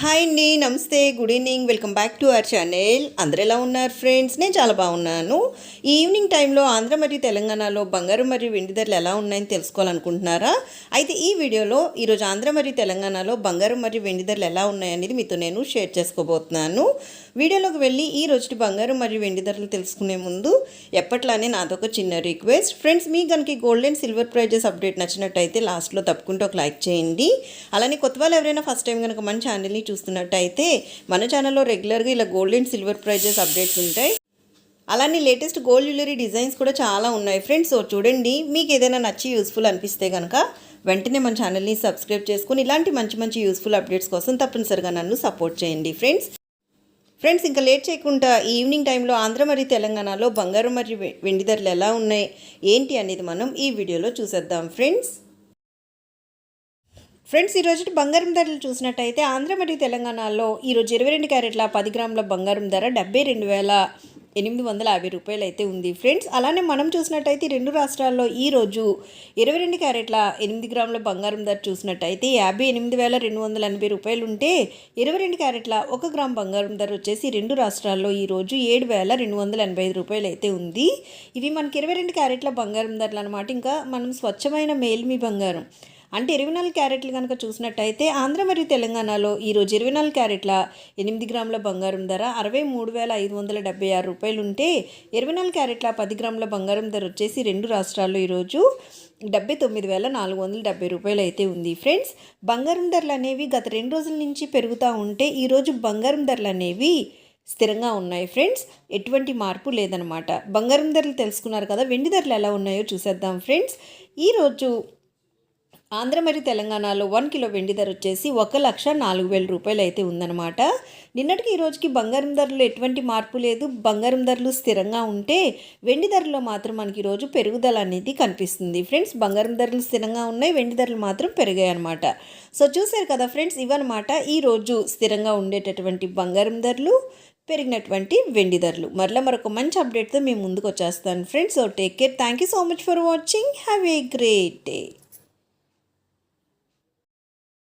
Hi అండి నమస్తే good evening welcome back to our channel. అందరు ఎలా ఉన్నారు ఫ్రెండ్స్? నేను చాలా బాగున్నాను. ఈవినింగ్ టైంలో ఆంధ్ర మరియు తెలంగాణలో బంగారు మరియు వెండి ధరలు ఎలా ఉన్నాయని తెలుసుకోవాలనుకుంటున్నారా? అయితే ఈ వీడియోలో ఈరోజు ఆంధ్ర మరియు తెలంగాణలో బంగారు మరియు వెండి ధరలు ఎలా ఉన్నాయనేది మీతో నేను షేర్ చేసుకోబోతున్నాను. వీడియోలోకి వెళ్ళి ఈ రోజుటి బంగారు మరియు వెండి ధరలు తెలుసుకునే ముందు ఎప్పట్లానే నాదొక చిన్న రిక్వెస్ట్. ఫ్రెండ్స్ మీ కనుక gold and silver prizes update నచ్చినట్టయితే లాస్ట్లో తప్పుకుంటూ ఒక లైక్ చేయండి. అలానే కొత్త వాళ్ళు ఎవరైనా ఫస్ట్ టైం కనుక మన ఛానల్ని చూస్తున్నట్టయితే మన ఛానల్లో రెగ్యులర్గా ఇలా gold and silver prizes updates ఉంటాయి. అలానే లేటెస్ట్ గోల్డ్ జ్యువెలరీ డిజైన్స్ కూడా చాలా ఉన్నాయి. ఫ్రెండ్స్ సో చూడండి మీకు ఏదైనా నచ్చి యూస్ఫుల్ అనిపిస్తే కనుక వెంటనే మన ఛానల్ని సబ్స్క్రైబ్ చేసుకుని ఇలాంటి మంచి మంచి యూస్ఫుల్ అప్డేట్స్ కోసం తప్పనిసరిగా నన్ను సపోర్ట్ చేయండి ఫ్రెండ్స్ ఫ్రెండ్స్ ఇంకా లేట్ చేయకుండా ఈవినింగ్ టైంలో ఆంధ్ర మరియు తెలంగాణలో బంగారం మరియు వెండి ధరలు ఎలా ఉన్నాయి ఏంటి అనేది మనం ఈ వీడియోలో చూసేద్దాం ఫ్రెండ్స్ ఫ్రెండ్స్ ఈరోజు బంగారం ధరలు చూసినట్టయితే ఆంధ్ర మరియు తెలంగాణలో ఈరోజు ఇరవై రెండు క్యారెట్ల పది గ్రాముల బంగారం ధర డెబ్బై రెండు వేల ఎనిమిది వందల యాభై రూపాయలు అయితే ఉంది. ఫ్రెండ్స్ అలానే మనం చూసినట్టయితే రెండు రాష్ట్రాల్లో ఈరోజు ఇరవై రెండు క్యారెట్ల ఎనిమిది గ్రాముల బంగారం ధర చూసినట్టయితే యాభై ఎనిమిది వేల రెండు వందల ఎనభై రూపాయలు ఉంటే ఇరవై రెండు క్యారెట్ల ఒక గ్రామ్ బంగారం ధర వచ్చేసి రెండు రాష్ట్రాల్లో ఈరోజు ఏడు వేల రెండు వందల ఎనభై ఐదు రూపాయలు అయితే ఉంది. ఇవి మనకి ఇరవై రెండు క్యారెట్ల బంగారం ధరలు అనమాట ఇంకా మనం స్వచ్ఛమైన మేల్మి బంగారం అంటే ఇరవై నాలుగు క్యారెట్లు కనుక చూసినట్టయితే ఆంధ్ర మరియు తెలంగాణలో ఈరోజు ఇరవై నాలుగు క్యారెట్ల ఎనిమిది గ్రాముల బంగారం ధర అరవై మూడు వేల ఐదు వందల డెబ్బై ఆరు రూపాయలు ఉంటే ఇరవై నాలుగు క్యారెట్ల పది గ్రాముల బంగారం ధర వచ్చేసి రెండు రాష్ట్రాల్లో ఈరోజు డెబ్బై తొమ్మిది వేల నాలుగు వందల డెబ్బై రూపాయలు అయితే ఉంది. ఫ్రెండ్స్ బంగారం ధరలు అనేవి గత రెండు రోజుల నుంచి పెరుగుతూ ఉంటే ఈరోజు బంగారం ధరలు అనేవి స్థిరంగా ఉన్నాయి. ఫ్రెండ్స్ ఎటువంటి మార్పు లేదనమాట బంగారం ధరలు తెలుసుకున్నారు కదా వెండి ధరలు ఎలా ఉన్నాయో చూసేద్దాం. ఫ్రెండ్స్ ఈరోజు ఆంధ్ర మరియు తెలంగాణలో వన్ కిలో వెండి ధర వచ్చేసి ఒక లక్ష నాలుగు వేల రూపాయలు అయితే ఉందన్నమాట. నిన్నటికి ఈ రోజుకి బంగారం ధరలు ఎటువంటి మార్పు లేదు. బంగారం ధరలు స్థిరంగా ఉంటే వెండి ధరలో మాత్రం మనకి ఈరోజు పెరుగుదల అనేది కనిపిస్తుంది. ఫ్రెండ్స్ బంగారం ధరలు స్థిరంగా ఉన్నాయి వెండి ధరలు మాత్రం పెరిగాయి అనమాట సో చూశారు కదా ఫ్రెండ్స్ ఇవన్నమాట ఈరోజు స్థిరంగా ఉండేటటువంటి బంగారం ధరలు పెరిగినటువంటి వెండి ధరలు. మరలా మరొక మంచి అప్డేట్తో మేము ముందుకు వచ్చేస్తాను. Friends so take care thank you so much for watching have a great day